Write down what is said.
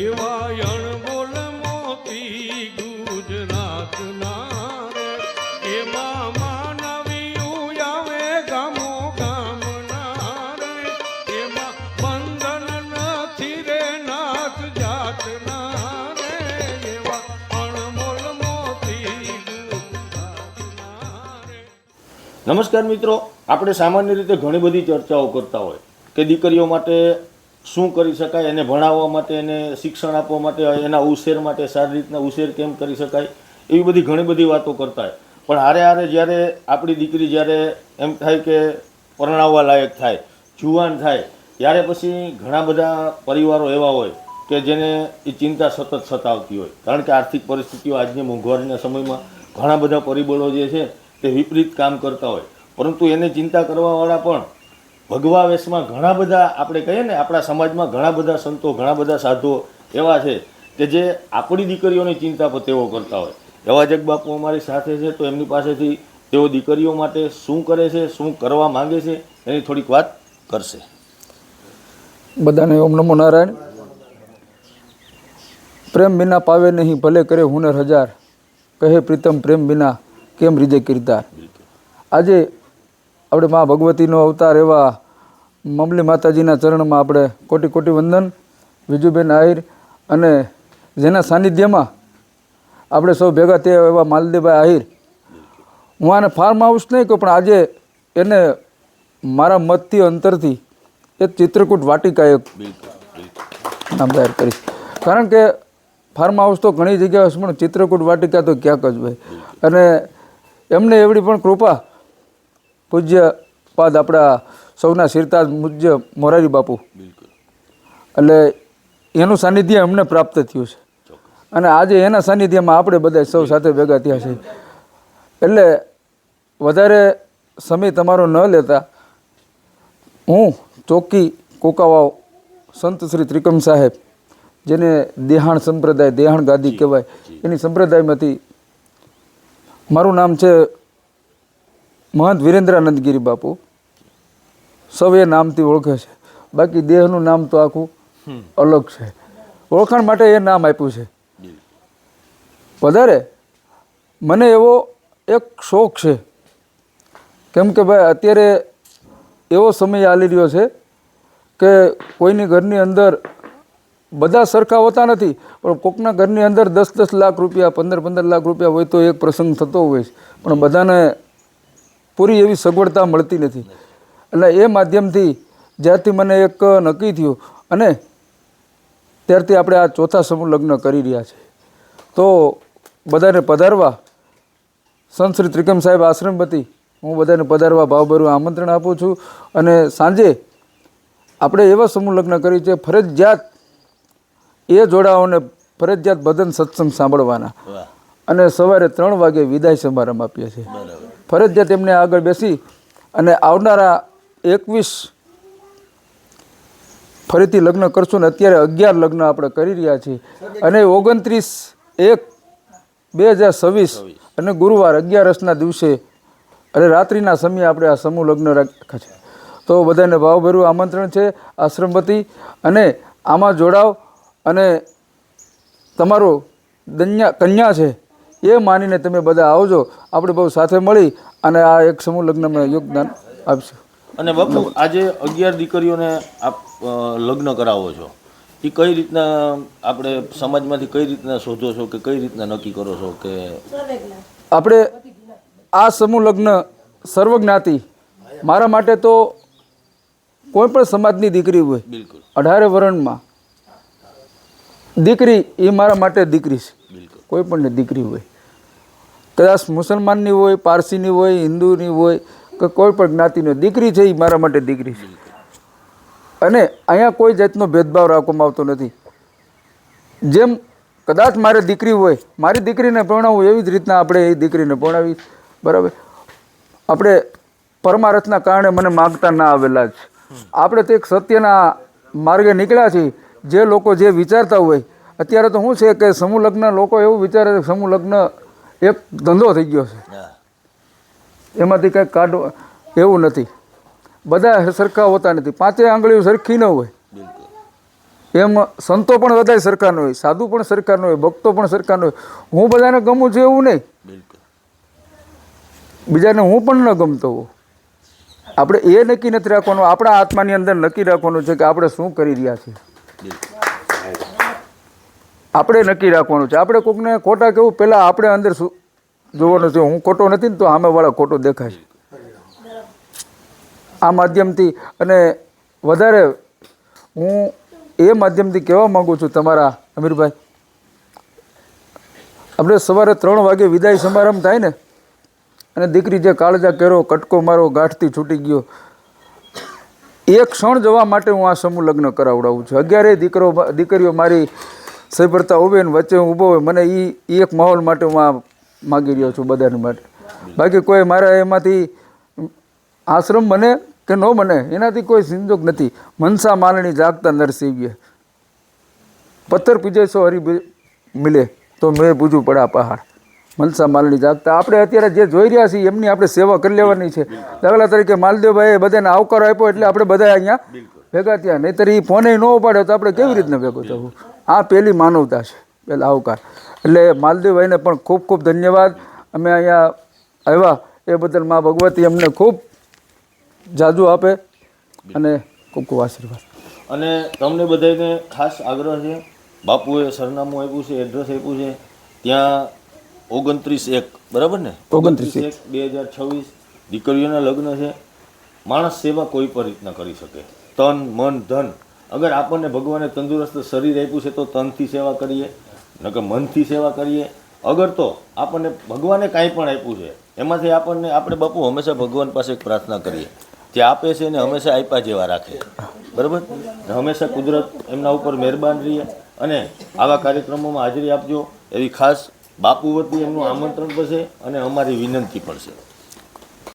એવા બોલ મોતી ગુજરાતના એમાં માનવીયું આવે ગામો ગામના એમાં બંધન નથી રે નાથ જાતના નમસ્કાર મિત્રો, આપણે સામાન્ય રીતે ઘણી બધી ચર્ચાઓ કરતા હોય કે દીકરીઓ માટે શું કરી શકાય, એને ભણાવવા માટે, એને શિક્ષણ આપવા માટે, એના ઉછેર માટે, સારી રીતના ઉછેર કેમ કરી શકાય, એવી બધી ઘણી બધી વાતો કરતા હોય. પણ હારે હારે જ્યારે આપણી દીકરી જ્યારે એમ થાય કે પરણાવવા લાયક થાય, જુવાન થાય, ત્યારે પછી ઘણા બધા પરિવારો એવા હોય કે જેને એ ચિંતા સતત સતાવતી હોય. કારણ કે આર્થિક પરિસ્થિતિઓ આજની મોંઘવારીના સમયમાં ઘણા બધા પરિબળો જે છે તે વિપરીત કામ કરતા હોય. પરંતુ એને ચિંતા કરવાવાળા પણ ભગવા વેશમાં ઘણા બધા આપણે કહીએ ને આપણા સમાજમાં ઘણા બધા સંતો ઘણા બધા સાધુઓ એવા છે કે જે આપણી દીકરીઓની ચિંતા પર તેઓ કરતા હોય. એવા જ એક બાપુ અમારી સાથે છે તો એમની પાસેથી તેઓ દીકરીઓ માટે શું કરે છે શું કરવા માંગે છે એની થોડીક વાત કરશે. બધાને ઓમ નમો નારાયણ. પ્રેમ વિના પાવે નહીં ભલે કરે હુનર હજાર. કહે પ્રીતમ પ્રેમ વિના કેમ રીજે કિરદાર આજે આપણે મા ભગવતીનો અવતાર એવા મમલી માતાજીના ચરણમાં આપણે કોટી કોટી વંદન, વિજુબેન આહિર અને જેના સાનિધ્યમાં આપણે સૌ ભેગા થયા એવા માલદીભાઈ આહિર. હું આને ફાર્મ હાઉસ નહીં કહું, પણ આજે એને મારા મતથી અંતરથી એક ચિત્રકૂટ વાટિકા એક નામ જાહેર કરીશ કારણ કે ફાર્મ હાઉસ તો ઘણી જગ્યાએ પણ ચિત્રકૂટ વાટિકા તો ક્યાંક જ હોય. અને એમને એવડી પણ કૃપા પૂજ્ય પાદ આપણા સૌના શિરતાજ મુજ્ય મોરારી બાપુ. એટલે એનું સાનિધ્ય અમને પ્રાપ્ત થયું છે. અને આજે એના સાનિધ્યમાં આપણે બધા સૌ સાથે ભેગા થયા છે એટલે વધારે સમય તમારો ન લેતા હું ચોકી કોકાવાવ સંત શ્રી ત્રિકમ સાહેબ જેને દેહાણ સંપ્રદાય દેહાણ ગાદી કહેવાય એની સંપ્રદાયમાંથી મારું નામ છે મહંત વિરેન્દ્રાનંદ ગિરી બાપુ. સૌ એ નામથી ઓળખે છે. બાકી દેહનું નામ તો આખું અલગ છે. ઓળખાણ માટે એ નામ આપ્યું છે. વધારે મને એવો એક શોખ છે. કેમ કે ભાઈ અત્યારે એવો સમય ચાલી રહ્યો છે કે કોઈની ઘરની અંદર બધા સરખા હોતા નથી પણ કોકના ઘરની અંદર દસ દસ લાખ રૂપિયા પંદર પંદર લાખ રૂપિયા હોય તો એક પ્રસંગ થતો હોય છે. પણ બધાને પૂરી એવી સગવડતા મળતી નથી. એટલે એ માધ્યમથી જ્યારથી મને એક નક્કી થયું અને ત્યારથી આપણે આ ચોથા સમૂહ લગ્ન કરી રહ્યા છે. તો બધાને પધારવા. સંત શ્રી ત્રિકમ સાહેબ આશ્રમપતિ હું બધાને પધારવા ભાવભર્યું આમંત્રણ આપું છું અને સાંજે આપણે એવા સમૂહ લગ્ન કરી છે ફરજિયાત એ જોડાઓને ફરજિયાત ભજન સત્સંગ સાંભળવાના. અને સવારે ત્રણ વાગે વિદાય સમારંભ આપીએ છીએ. ફરજિયાત એમને આગળ બેસી અને આવનારા એકવીસ ફરીથી લગ્ન કરશું ને અત્યારે અગિયાર લગ્ન આપણે કરી રહ્યા છીએ. અને ઓગણત્રીસ એક બે હજાર છવ્વીસ અને ગુરુવાર અગિયારસના દિવસે અને રાત્રિના સમયે આપણે આ સમૂહ લગ્ન રાખ્યા છે. તો બધાને ભાવભર્યું આમંત્રણ છે આશ્રમપતિ અને આમાં જોડાવ અને તમારો દન્યા કન્યા છે એ માનીને તમે બધા આવજો. આપણે બહુ સાથે મળી અને આ એક સમૂહ લગ્નમાં યોગદાન આપશું. અને બાપુ આજે અગિયાર દીકરીઓને આપ લગ્ન કરાવો છો. એ કઈ રીતના આપણે સમાજમાંથી કઈ રીતના શોધો છો કે કઈ રીતના નક્કી કરો છો કે આપણે આ સમૂહ લગ્ન સર્વજ્ઞાતિ. મારા માટે તો કોઈ પણ સમાજની દીકરી હોય બિલકુલ. અઢારે વર્ણમાં. દીકરી એ મારા માટે દીકરી છે. કોઈ પણ દીકરી હોય. કદાચ મુસલમાનની હોય, પારસીની હોય, હિન્દુની હોય, કે કોઈ પણ જ્ઞાતિની દીકરી છે એ મારા માટે દીકરી છે. અને અહીંયા કોઈ જાતનો ભેદભાવ રાખવામાં આવતો નથી. જેમ કદાચ મારે દીકરી હોય, મારી દીકરીને પરણાવું એવી જ રીતના આપણે એ દીકરીને પરણાવી. બરાબર? આપણે પરમારથના કારણે મને માગતા ના આવેલા જ. આપણે તો સત્યના માર્ગે નીકળ્યા છીએ. જે લોકો જે વિચારતા હોય અત્યારે તો શું છે કે સમૂહ લગ્ન લોકો એવું વિચારે છે સમૂહ લગ્ન એક ધંધો થઈ ગયો છે. એમાંથી કંઈક કાઢવું એવું નથી. બધા સરખા હોતા નથી. પાંચે આંગળીઓ સરખી ન હોય. એમ સંતો પણ બધા સરકારનો હોય સાધુ પણ સરકારનો હોય ભક્તો પણ સરકારનો હોય. હું બધાને ગમું છું એવું નહીં. બીજાને હું પણ ન ગમતો હોઉં. આપણે એ નક્કી નથી રાખવાનું. આપણા આત્માની અંદર નક્કી રાખવાનું છે કે આપણે શું કરી રહ્યા છીએ. આપણે નક્કી રાખવાનું છે. આપણે કોકને ખોટા કેવું પહેલાં આપણે અંદર જોવાનું છે. હું ખોટો નથી ને તો સામેવાળા ખોટો દેખાશે આ માધ્યમથી અને વધારે હું એ માધ્યમથી કહેવા માગું છું તમારા અમીરભાઈ. આપણે સવારે ત્રણ વાગે વિદાય સમારંભ થાય ને, અને દીકરી જે કાળજા કેરો કટકો મારો, ગાંઠથી છૂટી ગયો, એક ક્ષણ જવા માટે હું આ સમૂહ લગ્ન કરાવડાવું છું. અગિયારે દીકરો દીકરીઓ મારી સભરતા ઉભે ને વચ્ચે હું ઊભો હોય મને એ એક માહોલ માટે હું આ માગી રહ્યો છું બધાને માટે. બાકી કોઈ મારા એમાંથી આશ્રમ બને કે ન બને એનાથી કોઈ સંજોગ નથી. મનસા માલણી જાગતા નરસિંહે. પથ્થર પીજે સો હરી મિલે તો મેં પૂછું આ પહાડ. મનસા માલણી જાગતા. આપણે અત્યારે જે જોઈ રહ્યા છીએ એમની આપણે સેવા કરી લેવાની છે. દાખલા તરીકે માલદેવભાઈએ બધાને આવકાર આપ્યો એટલે આપણે બધા અહીંયા ભેગા થયા. નહીતર એ ફોને ન ઉપાડ્યો તો આપણે કેવી રીતના ભેગો થવું? આ પહેલી માનવતા છે પહેલાં આવકાર. એટલે માલદીવભાઈને પણ ખૂબ ખૂબ ધન્યવાદ. અમે અહીંયા આવ્યા એ બદલ મા ભગવતી અમને ખૂબ જાજુ આપે અને ખૂબ ખૂબ આશીર્વાદ. અને તમને બધાને ખાસ આગ્રહ છે બાપુએ સરનામું આપ્યું છે એડ્રેસ આપ્યું છે ત્યાં ઓગણત્રીસ એક બરાબર ને? 29 એક બે હજાર છવ્વીસ દીકરીઓના લગ્ન છે. માણસ સેવા કોઈ પણ રીતના કરી શકે. તન મન ધન અગર આપણને ભગવાને તંદુરસ્ત શરીર આપ્યું છે તો તનથી સેવા કરીએ, નકર મનથી સેવા કરીએ. અગર તો આપણને ભગવાને કાંઈ પણ આપ્યું છે, એમાંથી આપણને, આપણે બાપુ હંમેશા ભગવાન પાસે પ્રાર્થના કરીએ. જે આપે છે એને હંમેશા આપ્યા જેવા રાખે. બરાબર? હંમેશા કુદરત એમના ઉપર મહેરબાન રહીએ અને આવા કાર્યક્રમોમાં હાજરી આપજો. એવી ખાસ બાપુ વતી એમનું આમંત્રણ પણ છે અને અમારી વિનંતી પણ છે.